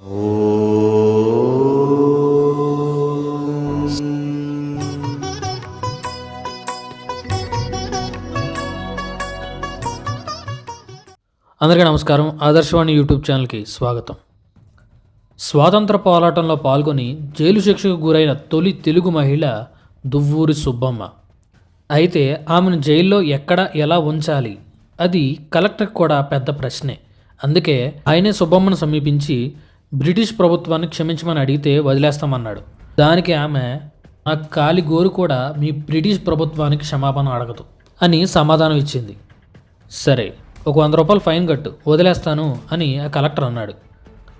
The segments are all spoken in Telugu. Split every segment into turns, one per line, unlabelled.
అందరికీ నమస్కారం. ఆదర్శవాణి యూట్యూబ్ ఛానల్కి స్వాగతం. స్వాతంత్ర పోరాటంలో పాల్గొని జైలు శిక్షకు గురైన తొలి తెలుగు మహిళ దువ్వూరి సుబ్బమ్మ. అయితే ఆమెను జైల్లో ఎక్కడ ఎలా ఉంచాలి? అది కలెక్టర్ కూడా పెద్ద ప్రశ్నే. అందుకే ఆయనే సుబ్బమ్మను సమీపించి బ్రిటిష్ ప్రభుత్వాన్ని క్షమించమని అడిగితే వదిలేస్తామన్నాడు. దానికి ఆమె నా కాలి గోరు కూడా మీ బ్రిటిష్ ప్రభుత్వానికి క్షమాపణ అడగదు అని సమాధానం ఇచ్చింది. సరే ఒక వంద రూపాయలు ఫైన్ కట్టు వదిలేస్తాను అని ఆ కలెక్టర్ అన్నాడు.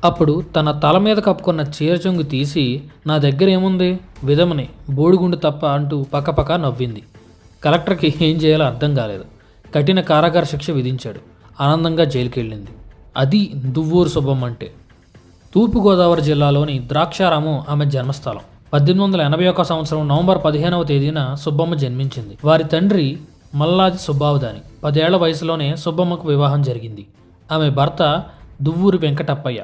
అప్పుడు తన తల మీద కప్పుకున్న చీర చెంగు తీసి నా దగ్గర ఏముంది? విధమని బోడిగుండు తప్ప అంటూ పక్కపక్క నవ్వింది. కలెక్టర్కి ఏం చేయాలో అర్థం కాలేదు. కఠిన కారాగార శిక్ష విధించాడు. ఆనందంగా జైలుకి వెళ్ళింది అది దువ్వూరు శుభం అంటే. తూర్పుగోదావరి జిల్లాలోని ద్రాక్షారామం ఆమె జన్మస్థలం. పద్దెనిమిది వందల ఎనభై ఒక సంవత్సరం నవంబర్ పదిహేనవ తేదీన సుబ్బమ్మ జన్మించింది. వారి తండ్రి మల్లాది సుబ్బావుదాని. పదేళ్ళ వయసులోనే సుబ్బమ్మకు వివాహం జరిగింది. ఆమె భర్త దువ్వూరి వెంకటప్పయ్య.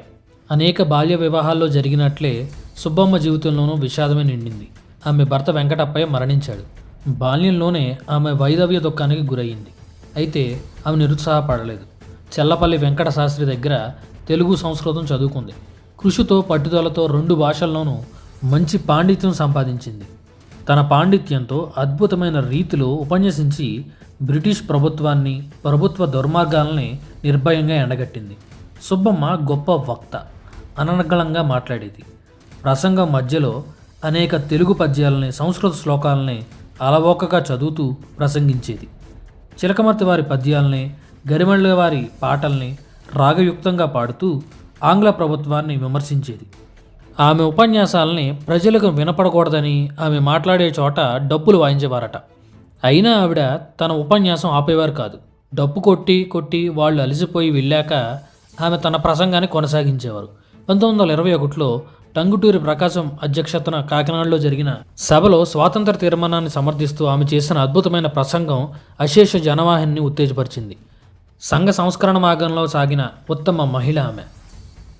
అనేక బాల్య వివాహాల్లో జరిగినట్లే సుబ్బమ్మ జీవితంలోనూ విషాదమే నిండింది. ఆమె భర్త వెంకటప్పయ్య మరణించాడు. బాల్యంలోనే ఆమె వైదవ్య దుఃఖానికి గురయ్యింది అయితే ఆమె నిరుత్సాహపడలేదు. చెల్లపల్లి వెంకట శాస్త్రి దగ్గర తెలుగు సంస్కృతం చదువుకుంది. కృషితో పట్టుదలతో రెండు భాషల్లోనూ మంచి పాండిత్యం సంపాదించింది. తన పాండిత్యంతో అద్భుతమైన రీతిలో ఉపన్యసించి బ్రిటిష్ ప్రభుత్వాన్ని ప్రభుత్వ దుర్మార్గాలని నిర్భయంగా ఎండగట్టింది. సుబ్బమ్మ గొప్ప వక్త అనర్గళంగా మాట్లాడేది. ప్రసంగం మధ్యలో అనేక తెలుగు పద్యాలని సంస్కృత శ్లోకాలని అలవోకగా చదువుతూ ప్రసంగించేది. చిలకమర్తి వారి పద్యాలని గరిమళ్ళ వారి పాటల్ని రాగయుక్తంగా పాడుతూ ఆంగ్ల ప్రభుత్వాన్ని విమర్శించేది. ఆమె ఉపన్యాసాలని ప్రజలకు వినపడకూడదని ఆమె మాట్లాడే చోట డప్పులు వాయించేవారట. అయినా ఆవిడ తన ఉపన్యాసం ఆపేవారు కాదు. డప్పు కొట్టి కొట్టి వాళ్ళు అలసిపోయి వెళ్ళాక ఆమె తన ప్రసంగాన్ని కొనసాగించేవారు. పంతొమ్మిది వందల ఇరవై ఒకటిలో టంగుటూరి ప్రకాశం అధ్యక్షతన కాకినాడలో జరిగిన సభలో స్వాతంత్ర తీర్మానాన్ని సమర్థిస్తూ ఆమె చేసిన అద్భుతమైన ప్రసంగం అశేష జనవాహిని ఉత్తేజపరిచింది. సంఘ సంస్కరణ మార్గంలో సాగిన ఉత్తమ మహిళ ఆమె.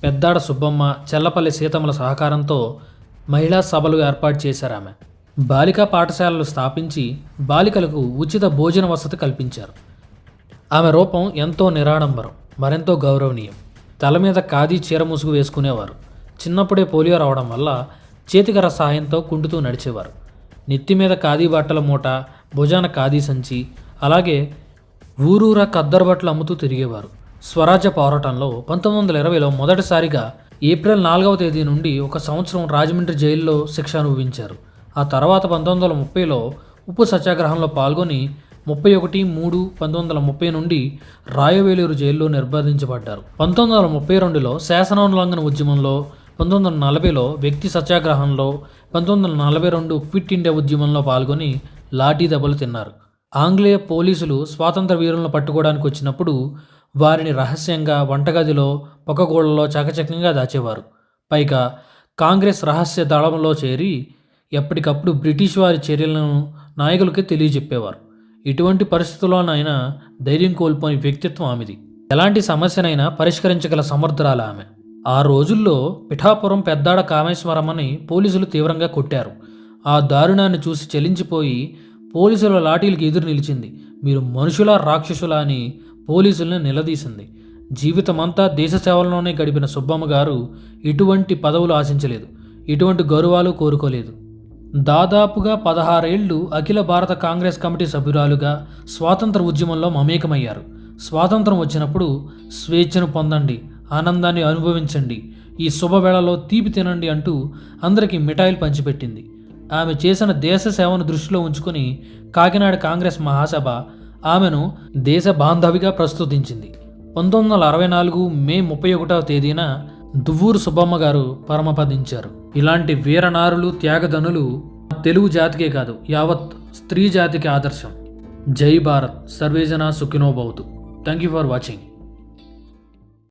పెద్దాడ సుబ్బమ్మ చెల్లపల్లి సీతమ్మల సహకారంతో మహిళా సభలు ఏర్పాటు చేశారు ఆమె బాలికా పాఠశాలలు స్థాపించి బాలికలకు ఉచిత భోజన వసతి కల్పించారు. ఆమె రూపం ఎంతో నిరాడంబరం మరెంతో గౌరవనీయం. తల మీద ఖాదీ చీర ముసుగు వేసుకునేవారు. చిన్నప్పుడే పోలియో రావడం వల్ల చేతికర సహాయంతో కుంటుతూ నడిచేవారు. నెత్తి మీద ఖాదీ బట్టల మూట భుజాన ఖాదీ సంచి అలాగే ఊరూరా కద్దరు బట్టలు అమ్ముతూ తిరిగేవారు. స్వరాజ్య పోరాటంలో పంతొమ్మిది వందల ఇరవైలో మొదటిసారిగా ఏప్రిల్ నాలుగవ తేదీ నుండి ఒక సంవత్సరం రాజమండ్రి జైల్లో శిక్ష అనుభవించారు. ఆ తర్వాత పంతొమ్మిది వందల ముప్పైలో ఉప్పు సత్యాగ్రహంలో పాల్గొని ముప్పై ఒకటి మూడు పంతొమ్మిది వందల ముప్పై నుండి రాయవేలూరు జైల్లో నిర్బంధించబడ్డారు. పంతొమ్మిది వందల ముప్పై రెండులో శాసనోల్లంఘన ఉద్యమంలో పంతొమ్మిది వందల నలభైలో వ్యక్తి సత్యాగ్రహంలో పంతొమ్మిది వందల నలభై రెండు క్విట్ ఇండియా ఉద్యమంలో పాల్గొని లాఠీ దెబ్బలు తిన్నారు. ఆంగ్లేయ పోలీసులు స్వాతంత్ర వీరులను పట్టుకోవడానికి వచ్చినప్పుడు వారిని రహస్యంగా వంటగదిలో పొగగోళ్ళలో చకచకంగా దాచేవారు. పైగా కాంగ్రెస్ రహస్య దళంలో చేరి ఎప్పటికప్పుడు బ్రిటిష్ వారి చర్యలను నాయకులకి తెలియజెప్పేవారు. ఇటువంటి పరిస్థితుల్లోనైనా ధైర్యం కోల్పోని వ్యక్తిత్వం ఆమెది. ఎలాంటి సమస్యనైనా పరిష్కరించగల సమర్థరాల ఆమె. ఆ రోజుల్లో పిఠాపురం పెద్దాడ కామేశ్వరమ్మని పోలీసులు తీవ్రంగా కొట్టారు. ఆ దారుణాన్ని చూసి చెలించిపోయి పోలీసుల లాఠీలకు ఎదురు నిలిచింది. మీరు మనుషులా రాక్షసులా అని పోలీసుల్ని నిలదీసింది. జీవితమంతా దేశ సేవల్లోనే గడిపిన సుబ్బమ్మ గారు ఇటువంటి పదవులు ఆశించలేదు. ఇటువంటి గౌరవాలు కోరుకోలేదు. దాదాపుగా పదహారేళ్ళు అఖిల భారత కాంగ్రెస్ కమిటీ సభ్యురాలుగా స్వాతంత్ర ఉద్యమంలో మమేకమయ్యారు. స్వాతంత్రం వచ్చినప్పుడు స్వేచ్ఛను పొందండి ఆనందాన్ని అనుభవించండి ఈ శుభవేళలో తీపి తినండి అంటూ అందరికీ మిఠాయిలు పంచిపెట్టింది. ఆమె చేసిన దేశ సేవను దృష్టిలో ఉంచుకొని కాకినాడ కాంగ్రెస్ మహాసభ ఆమెను దేశ బాంధవిగా ప్రస్తుతించింది. పంతొమ్మిది వందల అరవై నాలుగు మే ముప్పై ఒకటవ తేదీన దువ్వూరు సుబ్బమ్మ గారు పరమపదించారు. ఇలాంటి వీరనారులు త్యాగధనులు తెలుగు జాతికే కాదు యావత్ స్త్రీ జాతికి ఆదర్శం. జై భారత్. సర్వేజన సుఖినోభవతు. Thank you for watching.